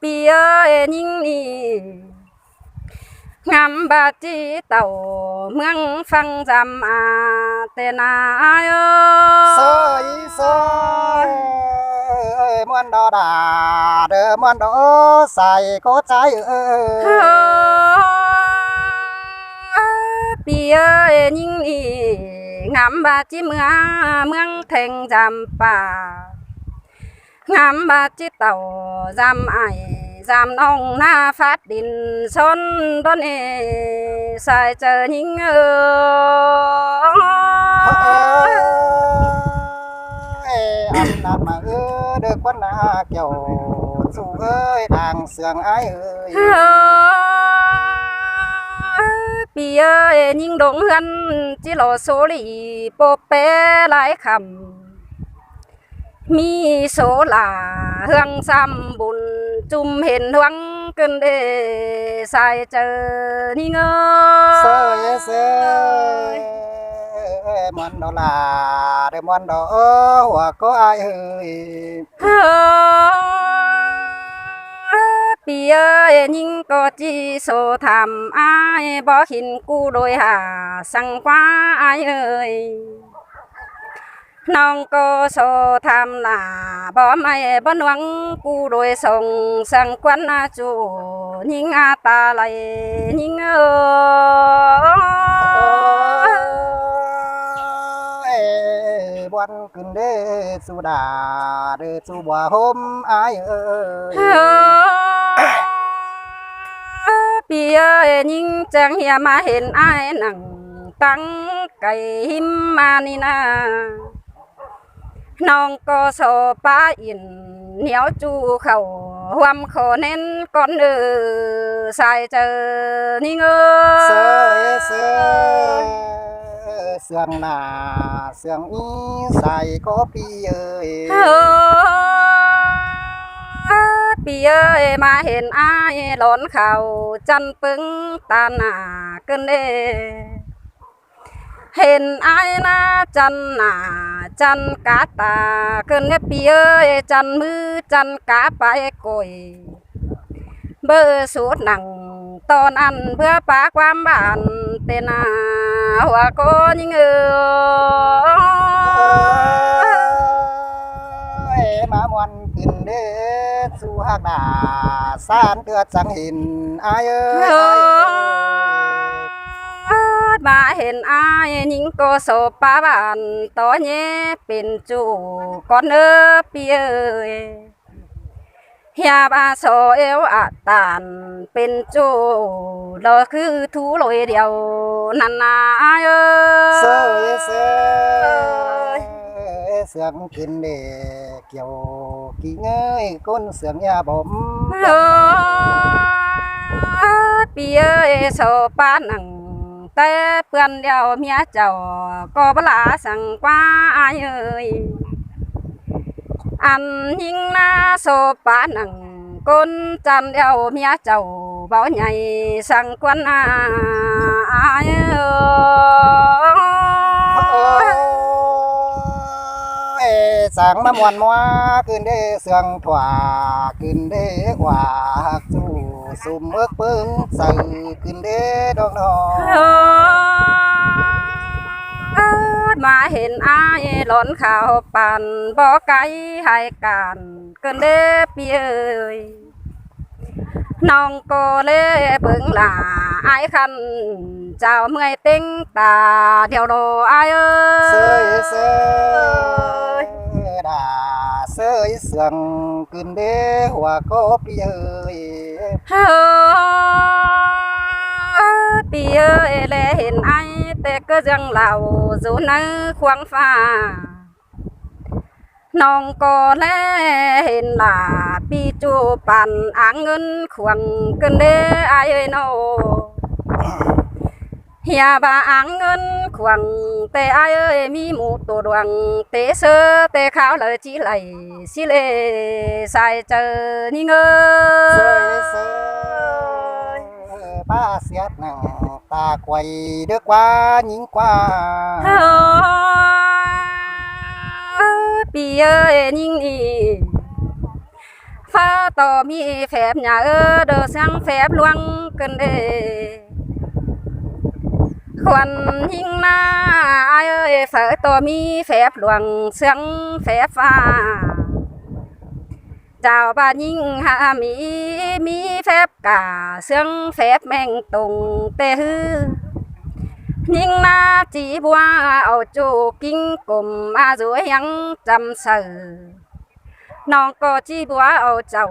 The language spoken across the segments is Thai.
ปีเอ้ยยิ่งนี่งามบาจีเต่าเมืองฟังจำอาเตนา เอ้ เส ย ยเสยมวนดอดาเด้อมวนดอใส่ก็ใจเอ้ เฮ้ ย อปีเอ้ยยิ่งนี่งามบาจีเมืองเมืองเทงจำป่างามบาจีเต่าจำไอจำน้องหน้าฟัดดินชนต้นเอใส่เจอยิ่งเออ เอ้ยอันนั้นมาเอ้อเด้อควันหน้าเกี่ยวสู่เอ้ยทางเสืองอ้ายเอ้ย เฮ้อปีเอ้ยยิ่งดงเฮือนจิโลโซลีโปเปหลายคำ มีโซลาเฮืองซ้ำบุญจุมเห็นหวังเกินเดใส่เจอนี่เง เส อย เสยมวนดอลาเด้อมวนดอหัวก็อ้ายเอ้ยเฮ้อปีเอ้ยยิ่งก็จีโซทำอายบ่หินกูโดยหาสังกว่าอายเอ้ยน้องก็โซทำลาบ่ไม่ วนขึ้นเด้อสุดาเด้อสุบัวหมอายเอ้ยปีเอ้ยยิงจังเฮียมาเห็นอายนั่งตั้งไก่หิมมานี่นาน้องก็โซปาอินเหนียวจูเขาหวมขอเน้นก่อนเออใส่เจอนี่เงเสอยเส ยเสียงหนาเสียงอีใส่ก็พี่เอ้ยเออปีเอ้ยมาเห็นอ้ายหลอนเขาจันปึงตาหนาเกินเด้เห็นไอ้ายหน้าจันหนาจันกาตาเกินเนี่ยปีเอ้ยจันมือจันกาไปกอยเบอร์สูดหนังตอนอันเพื่อปากความบานเตนา หัวก็ยิงเออเอ้ยมามวนขึ้นเด้อสู่หักดาสานเกิดสังหินอาย เอ้ยเออ้ายเอ้ยอมาเห็นอายยิงก็โสปาบานตอนเนี้เป็นจูก่อนเออปีเอ้ยเฮียบาโซเอวอาตานเป็นจูเราคือทูลอยเดียวนันนาเอเสอยเสยเสียงกินเด้เกี่ยวกี่เงยก้นเสียงยาบ่มเออปีเอ้ยโซปานังแต่เพื่อนเดียวเมียเจ้าก็บลาสั่งกว่าอายเอ้ย อันยิงน้าโซปานังก้นจันเดียวเมียเจ้าเบาใหญ่สังกวนอาอายเอ้โอ้ยยสังมามวนมัวขึ้นเด้เสียงถวาขึ้นเด้หวาสู่สุ่มเอิกปึ้งใส่ขึ้นเด้ดอกนอ เอ้ยมาเห็นอายหลอนข่าวปันบ่ไกลให้การเกินเด้เปียเอ้ยน้องก็เลยเบิ่งหลาอายคัน เจ้าเมื่อยเต็งตาเดียวโดอายเอ้เสยยเสยดาเสยเสียงขึ้นเด้หัวก็พี่เอ้ยเฮ้อปีเอ้ยแลเห็นไอ้ แต่ก็ยังเหล่าอยู่ในควางฟ้าน้องก็แลเห็นหลาปีจูปันอ่างเงินควงกันเด้ไอ้เอ้ ta quay đưa qua nhìn qua bì ơi, nhìn đi. Pha tò mi phép nhà ơ đồ sang phép luang cần đề khoan nhìn na, ai ơi phở tò mi phép luang sang phép pha chào bà nhìn hạ mỹ mỹ phép cả xương phép mèn tùng tê hư. Nhưng na chỉ qua ở chỗ kinh cùng mà rồi yang chăm sở. Nó có chỉ qua ở chỗ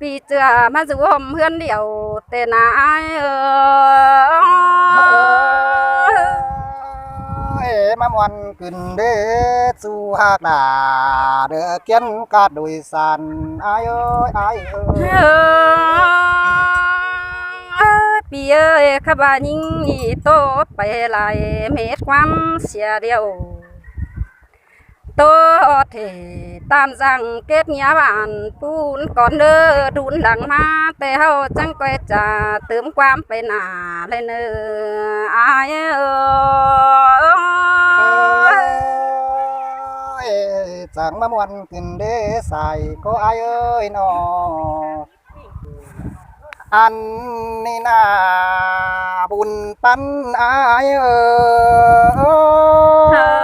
bị chưa mà dù hôm hươn điều tên ai ơi มามวนขึ้นเด้สู่หากดาเด้อเกียนกาดโดยสารอายเอ้ยอายเอ้ย ปีเอ้ยขบานิงนี่โตไปหลายเม็ดความเสียเดียวโตเทตามสั่งเก็บเงียบานปูนก่อนเด้อดุนหลังมาแต่เฮาจังก้อยจะเติมความไปหนาเลยเนออายเอ้ย เอ้ สังมามวนขึ้นเด้ใส่ก็อายเอ้ยนออันนี้นาบุญปันอายเอ้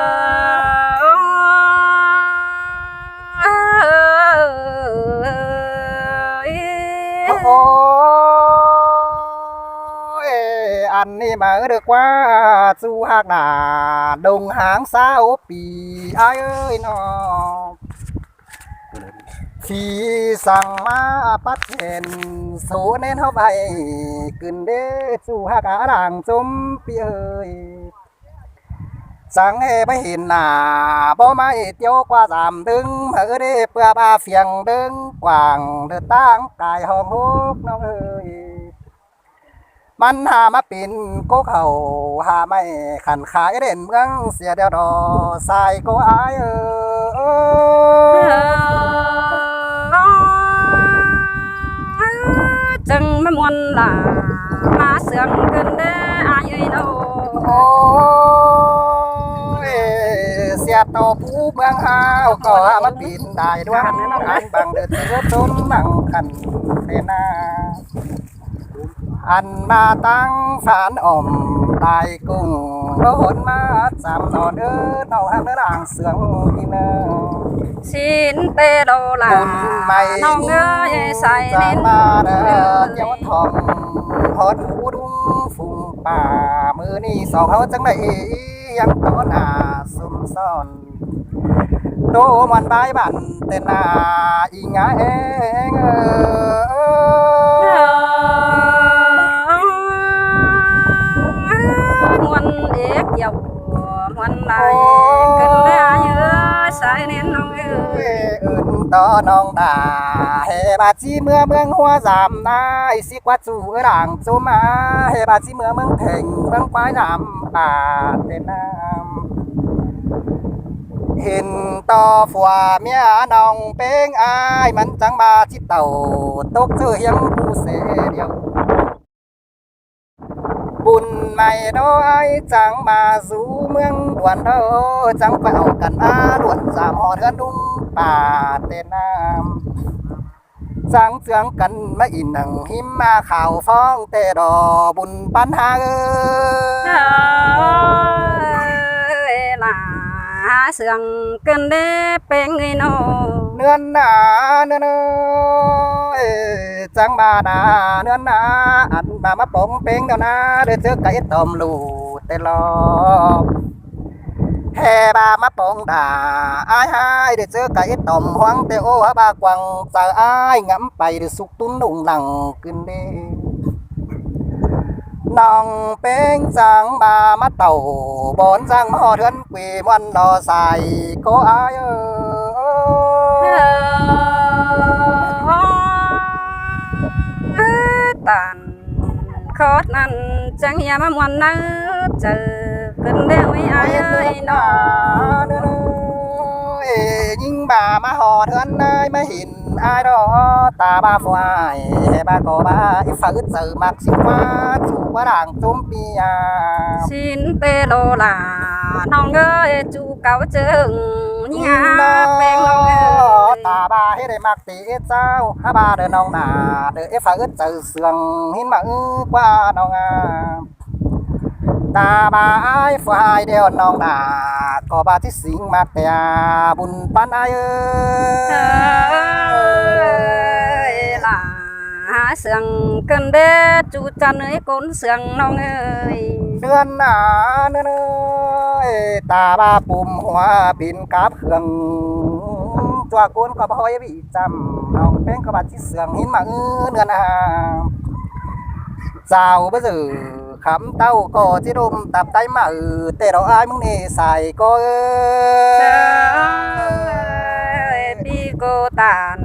ย อันนี้มาเด้อกว่าสู่หากหนาดงหางสาวปีไอเอ้ยนอที่สั่งมาปัดเห็นโซเน้นเฮาไปขึ้นเด้สู่หากอาด่างจมปีเอ้ยสังให้ไปเห็นหนาบ่ไม่เตียวกว่าสามดึงเฮอเด้เพื่อบาเฟียงดึงกว่างเดือตั้งกายห้องฮกน้องเอ้ย มันหามาปินก็เขาหาไม่ขันขายเด่นเมืองเสียเดียวดอใส่ก็อายเออจังมามวนล่ะมาเสืองกันเด้ออายเอ้ยโนโอ้เสียโตผู้เมืองฮาวก็หามาปินได้ด้วยอันบังเดือดเสือต้นบังขันเทนา อันมาตั้งฝานอ่อมตายกุ้งโดนมาจำนอนเด้อเนาหางเด้อหลังเสืองที่เนอสินเตโลล่ะบุญไม่น้องเอ้ยใส่เน้นมาเด้อเจ้าทองพอดูดุงฟุงป่ามือนี่สองเขาจังไดยังต้นหน้าซุ่มซ่อนโตมันบายบันเตนหน้าอีงาเองเออ อื่นต่อน้องดาเฮบาจีเมื่อเมืองหัวสามนายสิกว่าจู่หลังจูมาเฮบาจีเมื่อเมืองเพ่งเมืองปลายน้ำป่า เต้นน้ำเห็นต่อฝัวเมียน้องเป้งอายมันจังมาที่เต่าตกเจอเฮียงผู้เสเดียวบุญใหม่น้อยจังมาสู่เมืองด่วนเด้อจังไปเอากันมาด่วนสามหอเทือนดุงป่าเต้นน้ำสังเสืองกันมาอินหนังหิมมาข่าวฟ้องเตดอบุญปัญหาเอเอ้อยล่ะเสืองกันเด้เป็นไงโนเนื้อนหนาเนื้อนเอ้ยจังมาดาเนื้อนหนาอันมามาปองเป้งเดี๋ยวนะเด้อเจอไก่ต้มลูเตลอแห่บามาปองด่าอายหายได้เจอไก่ต่อมหวังแต่โอ้บากวังใจอายงำไปได้สุกตุ้นนุ่งหลังขึ้นเด้น้องเป้งจางมามาเต่าบ อนจางมาหอเทือนกวีวันดอใส่ก็อายเอเอออตันโคตรนั้นจังอย่ามามวนนะเจอกันเด้อ ไว้อายเอ้ยน้อเด้อเอ้ยยิ่งบ่ามาหอเทือนนายมาเห็นอายดอตาบาฟวายบาก็บาอีฝืดเจอมักสิว่าจูว่าด่างจุมปียาสินเตโลล่ะน้องเอ้ยจูเก่าเจิงยิงอาแปลงน้องเอ้ยตาบาให้ได้มักตีเจ้าฮาบาเดินน้องหนาเด้อเอฟ้าอึดเจอเสืองหินมาอื้อกว่าน้องอา ตาบาไอ้ายฝ่ายเดียวน้องหนาก็บาที่สิงมักแต่บุญปันอายเอ้เอ้ยยล่ะหาเสียงกันเด้จูจันเอ้ยก้นเสียงน้องเอ้ยเดือนหนาเนื้อเอ้ยตาบาปุ่มหัวบินกับเครื่องตัวกุนก็บ่อยวิจำน้องเป็นก็บาที่เสืองหินมาเอื้อเดือนหนาเจ้าบ่สือ คำเต้าก็จิรมตับไตมาเออแต่เราอายมึงนี่ใส่ก็เอเจ้อยปีโกตาน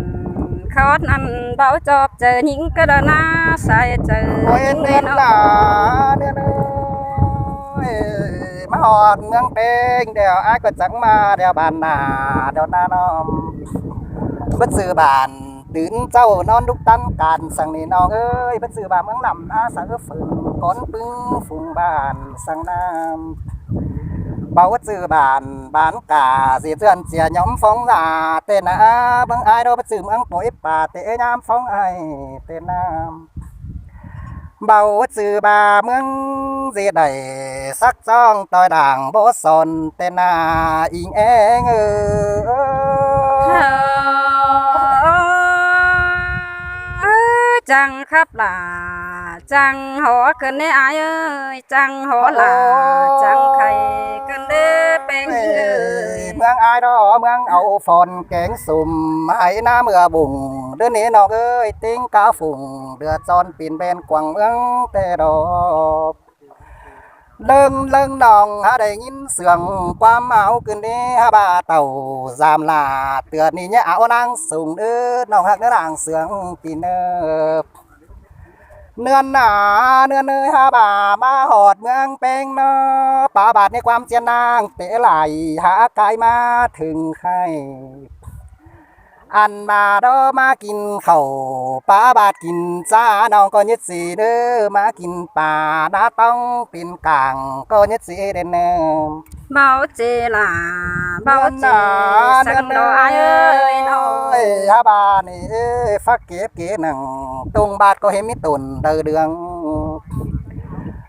เขานั้นเบาจอบเจอหญิงกระนาใส่เจอโอ้ยหญิงเน้นหนาเนี่ยเนยมาหอดเมืองเป้งเดี๋ยวอายก็จังมาเดี๋ยวบานนาเดี๋ยวนาน้อมบ่สือบาน ตื่นเจ้านอนดุกตันการสั่งนี่น้องเอ้ยบ่สือบาเมืองลำอาสาเออฝืนก้อนปึ้งฝุ่งบ้านสั่งน้ำเบาจื้อบานบานกาเสิเตือนเสียยอมฟ้องลาเตนอาเบิ่งอเราไปจื้อเมืองป่วยป่าเตยามฟ้องไอเตนน้ำเบาจื้อบาเมืองสิได้สักจ้องต่อยด่างบ่สนเต้นนาอิงเองเออ จังครับล่ะจังหอเกินได้อายเอ้ยจังหอล่ะจังไข่เกินได้เป็นหญิงเอ้ยเมืองอายดอเมืองเอาฝนแกงสุ่มให้หน้าเมื่อบุ่งเดือนนี้น้องเอ้ยติ้งกาฝุ่งเดือดจอนปีนเป็นกวางเมืองแต่ดอก เลิงเลิงน้องหาได้ยินเสียงความเมาขึ้นนี้ฮาบาเต่าจามลาเตือนนี่เนี่ยเอานางสูงเด้ อันมาดอมากินเข่าป่าบาดกินจ้าน้องก็ยึดสีเด้อมากินป่าดาต้องเปินกลางก็ยึดสีเด่นเนอเบาเจล่ะเบาเจสังดอกอเอ้ยน้อยฮาบานี่ฟักเก็บเก๋หนังตรงบาดก็เห็นมีตุนเดือเดือง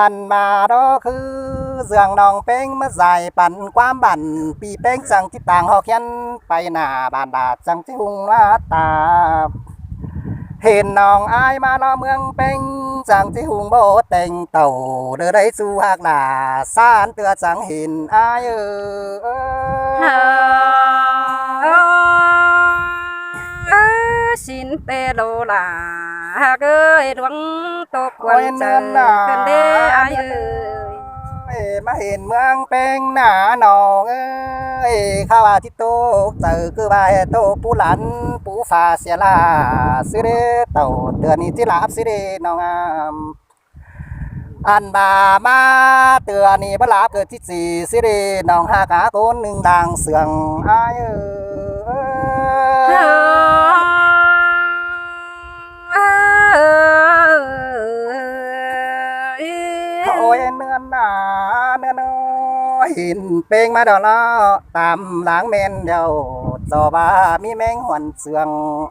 อันมาก่ฮานอมอันมาดอคือเสื่องนองเป้งมาใส่ปั่นความบันปีเป้งจังที่ต่างหอกเขียนไปหน้าบานบาดจังที่หุงว่าตาเห็นน้องอายมาลอเมืองเป้งจังที่หุงโบแต่งเต่าเด้อได้สู่หากหลาสานเตือจังเห็นอายเออสินเตโลล่ะหากเอ้ยดวงตกวันเจอกันเด้อายเอ้ยเอ้ยมาเห็นเมืองเป้งหน้าน้องเอ้ยข้าวาที่โตกเจอคือว่าให้โตกปูหลันปูฟ้าเสียลาสิเดเต่าเดือนนี้ที่ลาบสิเดน้องงามอันบามาเตือนี่บลาบเกิดที่สี่สิเดน้องหากาโกนหนึ่งดังเสียงอายเอ้เหินเป้งมาดอกล้อตามหลังเมนเดียวจอบามีแมงหวนเสือง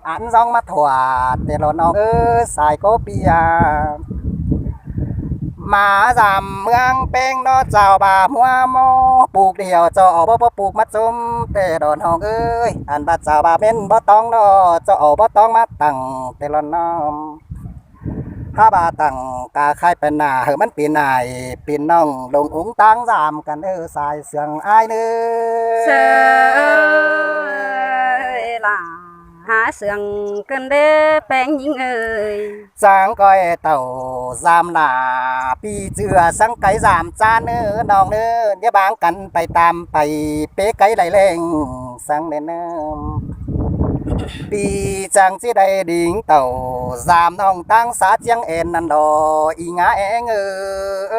อันซองมาถวาดแต่เราน้องเออสายโกเปียมาจำเมืองเป้งเนอเจ้าบาหัวโมปลูกเดียวเจาเอบ่บ่ปลูกมาจุมแต่ดอนห้องเอ้ยอันบาเจ้าบาเป็นบ่ต้องเนอเจาเอาบ่ต้องมาตั้งแต่ละน้อม ถ้าบาตั้งกาคายเป็นหน้าเฮอมันปีนนายปีนน้องลงอุ้งตังจามกันเออสายเสียงอายเนื้เสอยล่ะหาเสียงกันเด้อแป้งหญิงเอ้ยจางก้อยเต่าจามหลาปีเจือสังไก่จามจานเนื้อน้องเนื้อเนี่ยบางกันไปตามไปเป๊กไก่ไหลแรงสังเนื้อ bị chàng chế đầy đỉnh tàu giảm nòng tăng xá chiang en năn đò y ngã e ngơ.